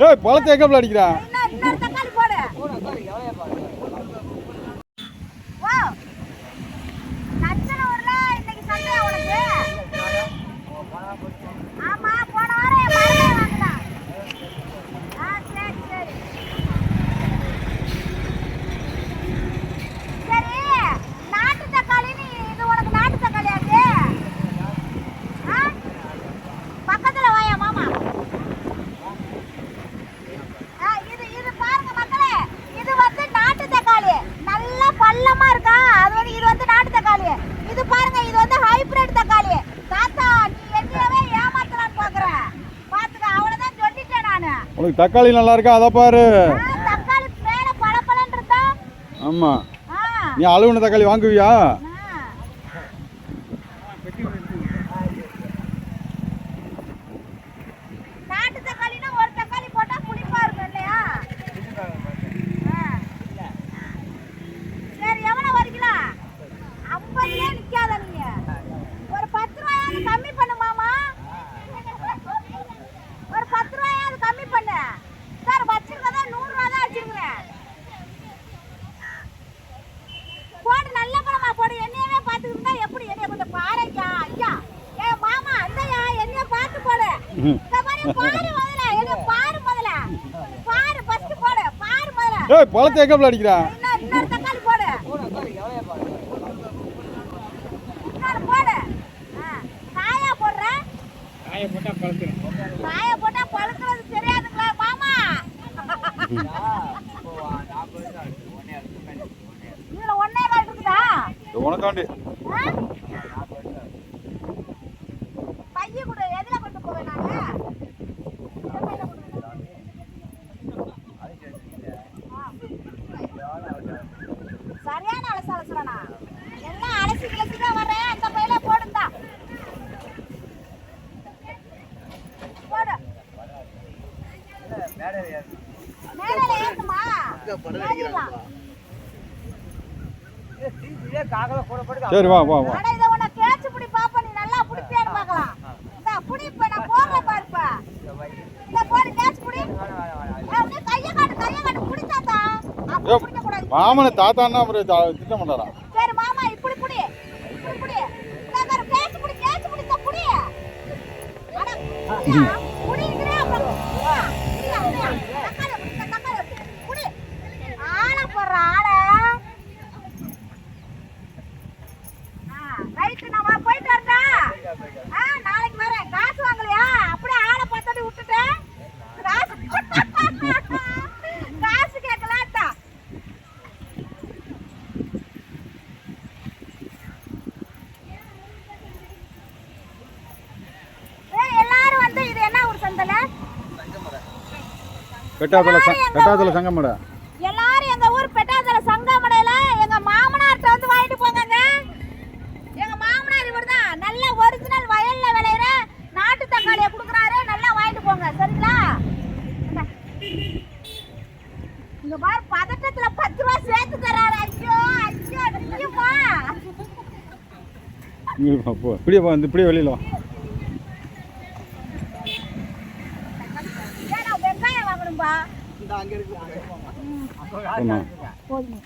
ஏய் பழத்தை எங்கப்பில் அடிக்கிறா இன்னொரு இன்னொரு தக்காளி போடு வா நச்சனூர்ல இன்னைக்கு சந்தையா உனக்கு ஆமா போன வாரம் என் மருமகன் வாங்கினான் ஆ சரி சரி சரி நாட்டு தக்காளி நீ இது உனக்கு நாட்டு தக்காளி அது ஆ பக்கத்துல வாயா மாமா ஆ, இது இது பாருங்க மக்களே இது வந்து நாட்டு தக்காளி நல்ல பள்ளமா இருக்கா அது வந்து இது வந்து நாட்டு தக்காளி இது பாருங்க இது வந்து ஹைபிரிட் தக்காளி தாத்தா நீ என்னையவே ஏமாத்தலான்னு பாக்குற பாத்துக்க அவ்வளவுதான் சொல்லிட்டேன் நானு உனக்கு தக்காளி நல்லா இருக்கா அதை பாரு. ஆமாம் நீ அழுகுன தக்காளி வாங்குவியா? ஏய் பழத்தை எங்கப்பில் அடிக்கிறா? இன்னொரு இன்னொரு தக்காளி போடு இன்னொரு போடு ஆ, காயா போட்டா பழுக்கிறது தெரியாதுங்களா மாமா இதுல ஒன்னே கால் இருக்குதா உனக்காண்டி சரியான அலசு அலசுறானா எல்லாம் அலசி கிளசி தான் வரேன் அந்த பையில போடுந்தா. போடு. ஏறுமா? சரி வா வா வா அட இத உன்னை கேட்ச் புடி பாப்பா நீ நல்லா புடிப்பியான்னு பார்க்கலாம் இந்த புடி இப்ப நான் போடுறேன் பாருப்பா இந்த போடு கேட்ச் புடி ஏய், அப்படியே கையை காட்டு கையை காட்டு புடி தாத்தா அப்படி ஏய், பிடிக்க கூடாது மாமனை தாத்தான்னா அப்புறம் திட்ட மாட்டாரா? சரி மாமா இப்படி புடி. இப்படி புடி. புடி புடி புடி. அட அப்புறம் புடி, ஆள நான் போயிட்டு வரட்டா. ஆ, நாளைக்கு வர பெட்டாத்துல ச- பெட்டாத்துல சங்கமடா. எல்லாரும் எங்க ஊர் பெட்டாதல சங்கமடையில எங்க மாமனார்ட்ட வந்து வாங்கிட்டு போங்கங்க. எங்க மாமனார் இவர்தான். நல்ல ஒரிஜினல் வயல்ல விளையிற நாட்டு தக்காளியை கொடுக்குறாரு. நல்லா வாங்கிட்டு போங்க. சரிங்களா. இங்க பாரு பதட்டத்துல பத்து ரூபா சேர்த்து தராரு ஐயோ ஐயோ இங்கே போ, இப்படியே போ இந்த இப்படியே வெளியில வா. வெங்காயம் வாங்கணும்பா ஆமாம் போதும்.